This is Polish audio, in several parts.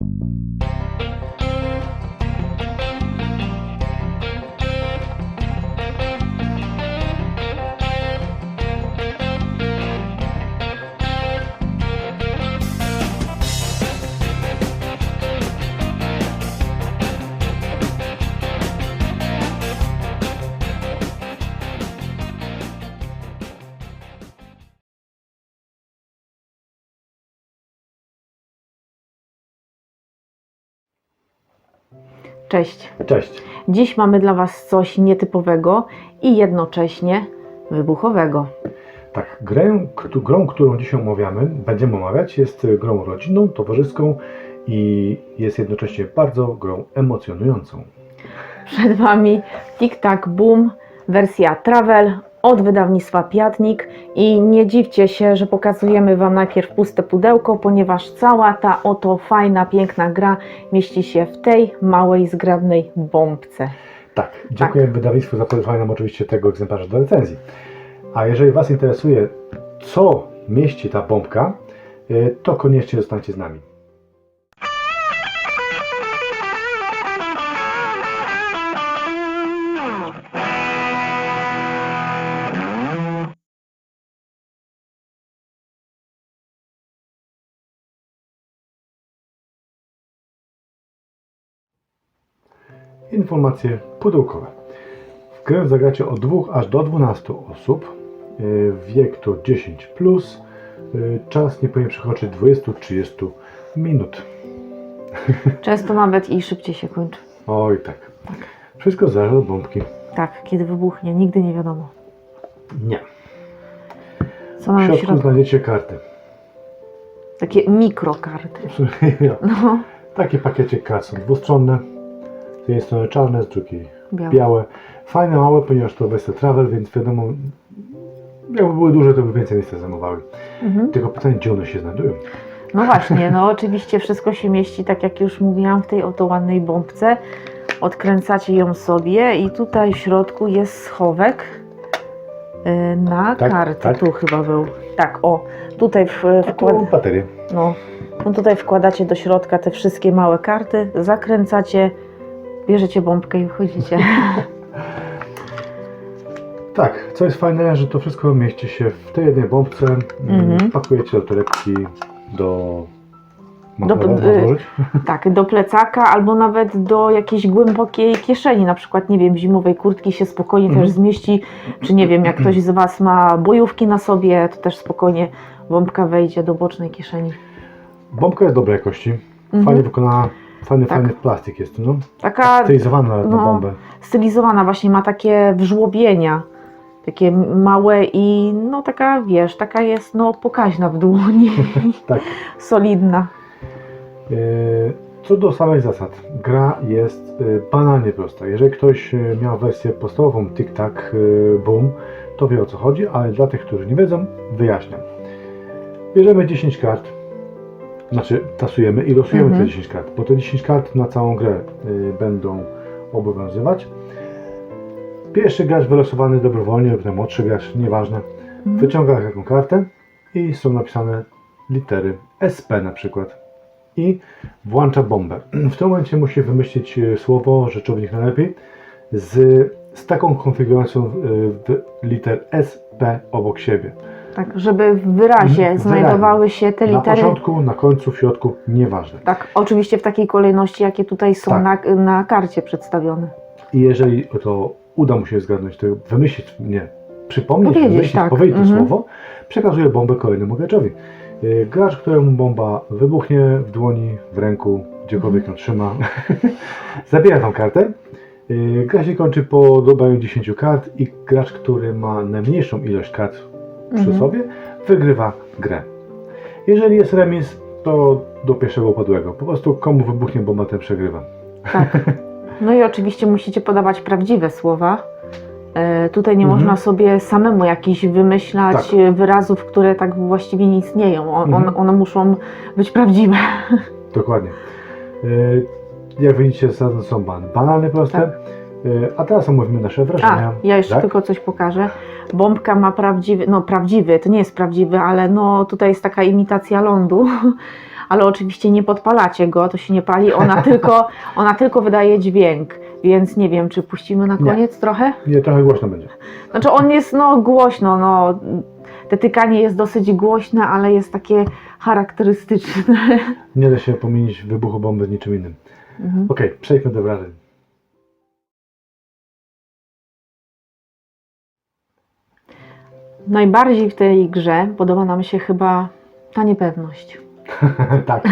you Cześć. Cześć. Dziś mamy dla Was coś nietypowego i jednocześnie wybuchowego. Tak, grę, grą, którą dzisiaj omawiamy, będziemy omawiać, jest grą rodzinną, towarzyską i jest jednocześnie bardzo grą emocjonującą. Przed Wami Tic Tac Boom, wersja Travel od wydawnictwa Piatnik i nie dziwcie się, że pokazujemy Wam najpierw puste pudełko, ponieważ cała ta oto fajna, piękna gra mieści się w tej małej, zgrabnej bombce. Tak, dziękuję wydawnictwu za podesłanie nam oczywiście tego egzemplarza do recenzji. A jeżeli Was interesuje, co mieści ta bombka, y, to koniecznie zostańcie z nami. Informacje pudełkowe. W grę zagracie od 2 aż do 12 osób. Yy, Wiek to 10. Plus. Yy, Czas nie powinien przekroczyć 20-30 minut. Często nawet i szybciej się kończy. Oj, tak. Wszystko zależy od bombki. Tak, kiedy wybuchnie, nigdy nie wiadomo. Nie. Co mamy w środku środku? znajdziecie karty. Takie mikrokarty. No, Takie pakiecie kart są dwustronne. Z jednej strony czarne, z drugiej białe. białe. Fajne, małe, ponieważ to wersja travel, więc wiadomo, jakby były duże, to by więcej miejsca zajmowały. Mhm. Tylko pytanie, gdzie one się znajdują? No właśnie, no oczywiście wszystko się mieści, tak jak już mówiłam, w tej oto ładnej bombce. Odkręcacie ją sobie i tutaj w środku jest schowek y, na Tak, karty. tak. Tu chyba był. Tak, o, tutaj w, A wkład... tu baterie. no, no tutaj wkładacie do środka te wszystkie małe karty, zakręcacie, bierzecie bombkę i wychodzicie. Tak, co jest fajne, że to wszystko mieści się w tej jednej bombce. Mhm. Pakujecie do torebki, do... Do- Można y- założyć? Tak, do plecaka albo nawet do jakiejś głębokiej kieszeni, na przykład, nie wiem, zimowej kurtki się spokojnie Mhm. też zmieści, czy nie wiem, jak ktoś z Was ma bojówki na sobie, to też spokojnie bombka wejdzie do bocznej kieszeni. Bombka jest dobrej jakości, Mhm. fajnie wykonana, fajny, Tak. fajny plastik jest, no. Taka Stylizowana nawet na no. bombę. stylizowana właśnie, ma takie wżłobienia, takie małe i no taka, wiesz, taka jest no pokaźna w dłoni, Tak. solidna. E, Co do samych zasad, gra jest e, banalnie prosta. Jeżeli ktoś e, miał wersję podstawową Tic Tac e, Boom, to wie o co chodzi, ale dla tych, którzy nie wiedzą, wyjaśniam. Bierzemy 10 kart, znaczy tasujemy i losujemy Mhm. te 10 kart, bo te 10 kart na całą grę e, będą obowiązywać. Pierwszy gracz wylosowany dobrowolnie lub ten młodszy gracz, nieważne, Mhm. wyciąga taką kartę i są napisane litery SP na przykład i włącza bombę. W tym momencie musi wymyślić e, słowo, rzeczownik najlepiej, z, z taką konfiguracją w- liter SP obok siebie. Tak, żeby w wyrazie znajdowały się te Na litery. początku, na końcu, w środku, nieważne. Tak, oczywiście w takiej kolejności, jakie tutaj są Tak. na, na karcie przedstawione. I jeżeli to uda mu się zgadnąć, to wymyślić, nie, przypomnieć, Powiedzieć, wymyślić, tak. powiedzieć to Mhm. słowo, przekazuje bombę kolejnemu graczowi. Yy, Gracz, któremu bomba wybuchnie w dłoni, w ręku, gdziekolwiek ją trzyma, zabiera tą kartę. Yy, Gra się kończy po dobraniu 10 kart i gracz, który ma najmniejszą ilość kart przy Mhm. sobie, wygrywa grę. Jeżeli jest remis, to do pierwszego upadłego. Po prostu komu wybuchnie bomba, ten przegrywa. Tak. No i oczywiście musicie podawać prawdziwe słowa. E, tutaj nie Mhm. można sobie samemu jakichś wymyślać Tak. e, wyrazów, które tak właściwie nie istnieją. O, Mhm. on, one muszą być prawdziwe. Dokładnie. Yy, Jak widzicie, są ban- banalnie proste. Tak. A teraz omówimy nasze A, wrażenia. ja jeszcze tak? tylko coś pokażę. Bombka ma prawdziwy, no prawdziwy, to nie jest prawdziwy, ale no tutaj jest taka imitacja lądu, ale oczywiście nie podpalacie go, to się nie pali, ona tylko, ona tylko wydaje dźwięk, więc nie wiem, czy puścimy na Nie. koniec trochę? Nie, trochę głośno będzie. Znaczy on jest no głośno, no te tykanie jest dosyć głośne, ale jest takie charakterystyczne. Nie da się pominić wybuchu bomby z niczym innym. Mhm. Okej, przejdźmy do wrażeń. Najbardziej w tej grze podoba nam się chyba ta niepewność. tak,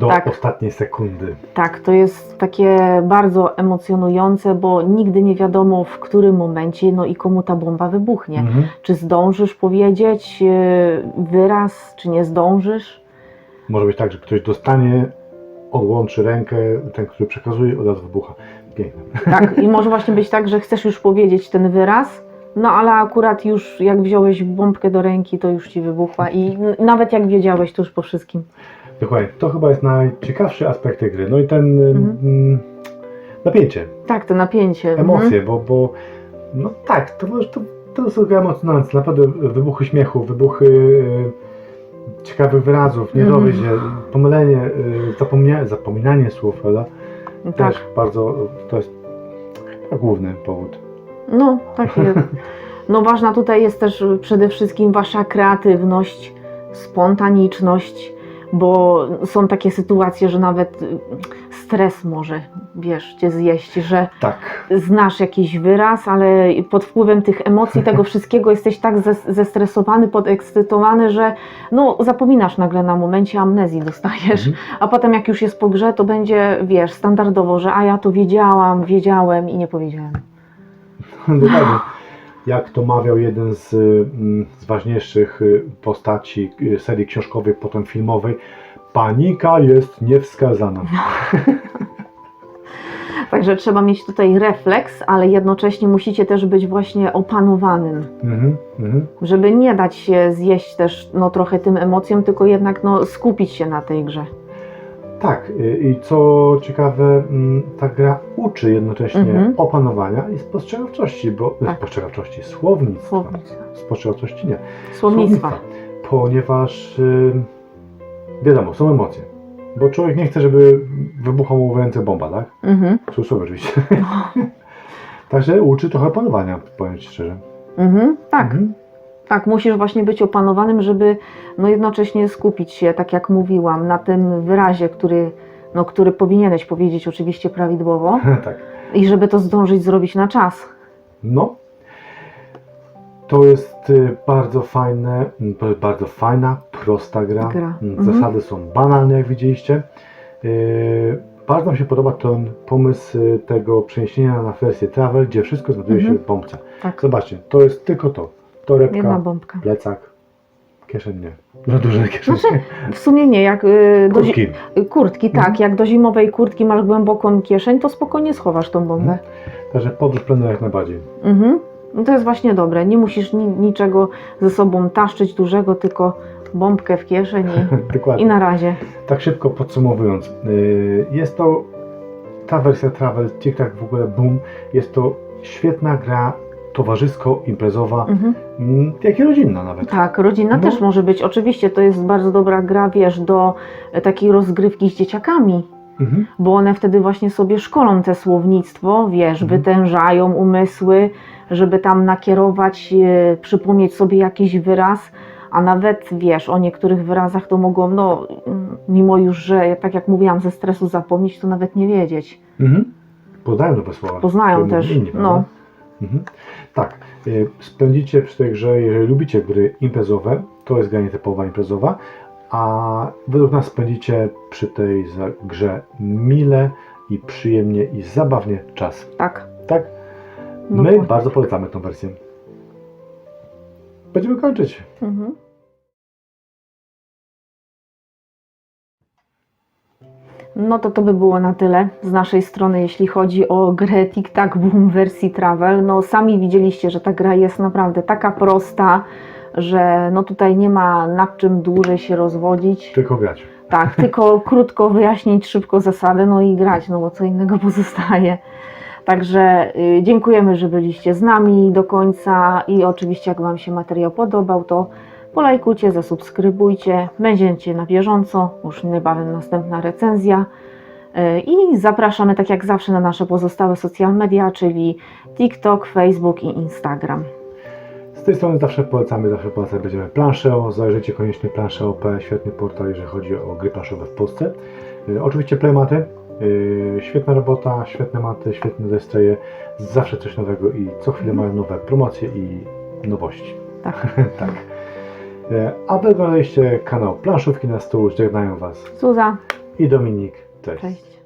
do Tak. ostatniej sekundy. Tak, to jest takie bardzo emocjonujące, bo nigdy nie wiadomo w którym momencie, no i komu ta bomba wybuchnie. Mhm. Czy zdążysz powiedzieć e, wyraz, czy nie zdążysz? Może być tak, że ktoś dostanie, odłączy rękę, ten, który przekazuje, od razu wybucha. Piękne. Tak, i może właśnie być tak, że chcesz już powiedzieć ten wyraz, no ale akurat już jak wziąłeś bombkę do ręki, to już ci wybuchła i nawet jak wiedziałeś, to już po wszystkim. Dokładnie. To chyba jest najciekawszy aspekt tej gry. No i ten Mhm. mm, napięcie, Tak, to napięcie. emocje, bo, bo no tak, to, to, to jest trochę emocjonujące. Naprawdę wybuchy śmiechu, wybuchy e, ciekawych wyrazów, nie Mhm. się, pomylenie, e, zapomnia, zapominanie słów, prawda? Mhm. Tak, Też bardzo, to jest główny powód. No tak jest. No ważna tutaj jest też przede wszystkim wasza kreatywność, spontaniczność, bo są takie sytuacje, że nawet y, stres może, wiesz, cię zjeść, że Tak. znasz jakiś wyraz, ale pod wpływem tych emocji, tego wszystkiego jesteś tak zes- zestresowany, podekscytowany, że no, zapominasz nagle na momencie, amnezji dostajesz. Mhm. A potem jak już jest po grze, to będzie, wiesz, standardowo, że a ja to wiedziałam, wiedziałem i nie powiedziałem. Dokładnie. Jak to mawiał jeden z, mm, z ważniejszych y, postaci y, serii książkowej, potem filmowej, panika jest niewskazana. Także trzeba mieć tutaj refleks, ale jednocześnie musicie też być właśnie opanowanym, Mhm, mhm. żeby nie dać się zjeść też no, trochę tym emocjom, tylko jednak no, skupić się na tej grze. Tak, y, i co ciekawe, mm, ta gra uczy jednocześnie Mhm. opanowania i spostrzegawczości, bo Tak. spostrzegawczości, słownictwa. Słownictwa. Spostrzegawczości nie. Słownictwa. Ponieważ y, wiadomo, są emocje. Bo człowiek nie chce, żeby wybuchła mu w ręce bomba, tak? Mhm. Cudzysłowie oczywiście. Także uczy trochę panowania, powiem Ci szczerze. Mhm. Tak. Mhm. Tak, musisz właśnie być opanowanym, żeby no jednocześnie skupić się, tak jak mówiłam, na tym wyrazie, który, no, który powinieneś powiedzieć oczywiście prawidłowo tak. i żeby to zdążyć zrobić na czas. No. To jest y, bardzo fajne, jest bardzo fajna, prosta gra. Gra. Mm, Mhm. Zasady są banalne, jak widzieliście. Y, Bardzo nam się podoba ten pomysł y, tego przeniesienia na wersję travel, gdzie wszystko znajduje Mhm. się w bombce. Tak, Zobaczcie, to jest tylko to. Torebka, jedna bombka. plecak, kieszeń nie. Za duże kieszenie. Znaczy, W sumie nie, jak y, do, zi- Kurtki. kurtki, tak, Mhm. jak do zimowej kurtki masz głęboką kieszeń, to spokojnie schowasz tą bombę. Także podróż planuje jak najbardziej. Mhm. No to jest właśnie dobre, nie musisz ni- niczego ze sobą taszczyć dużego, tylko bombkę w kieszeni i Dokładnie. na razie. Tak szybko podsumowując, yy, jest to ta wersja Travel, Tic Tac w ogóle Boom, jest to świetna gra towarzysko-imprezowa, Mhm. mm, jak i rodzinna nawet. Tak, rodzina No. też może być. Oczywiście to jest bardzo dobra gra, wiesz, do e, takiej rozgrywki z dzieciakami, Mhm. bo one wtedy właśnie sobie szkolą te słownictwo, wiesz, Mhm. wytężają umysły, żeby tam nakierować, e, przypomnieć sobie jakiś wyraz, a nawet, wiesz, o niektórych wyrazach to mogą, no, mm, mimo już, że tak jak mówiłam, ze stresu zapomnieć, to nawet nie wiedzieć. Mhm. Poznają nowe słowa. Poznają też, inni, no. Mhm. Tak, yy, spędzicie przy tej grze, jeżeli lubicie gry imprezowe, to jest gra nietypowa imprezowa, a według nas spędzicie przy tej grze mile i przyjemnie i zabawnie czas. Tak. Tak? My Dokładnie. bardzo polecamy tą wersję. Będziemy kończyć. Mhm. No to to by było na tyle z naszej strony, jeśli chodzi o grę Tic Tac Boom wersji Travel. No sami widzieliście, że ta gra jest naprawdę taka prosta, że no tutaj nie ma nad czym dłużej się rozwodzić. Tylko grać. Tak, tylko krótko wyjaśnić szybko zasady, no i grać, no bo co innego pozostaje. Także y, dziękujemy, że byliście z nami do końca i oczywiście jak Wam się materiał podobał, to Polajkujcie, zasubskrybujcie, będziecie na bieżąco, już niebawem następna recenzja. E, I zapraszamy tak jak zawsze na nasze pozostałe social media, czyli TikTok, Facebook i Instagram. Z tej strony zawsze polecamy, zawsze polecamy będziemy planszeo. Zajrzyjcie koniecznie planszeo.p, świetny portal, jeżeli chodzi o gry planszowe w Polsce. E, Oczywiście playmaty, e, świetna robota, świetne maty, świetne destroje, zawsze coś nowego i co chwilę mają nowe promocje i nowości. Tak. tak. E, A wy oglądaliście kanał Planszówki na stół, żegnają Was Zuza, i Dominik. Cześć. cześć.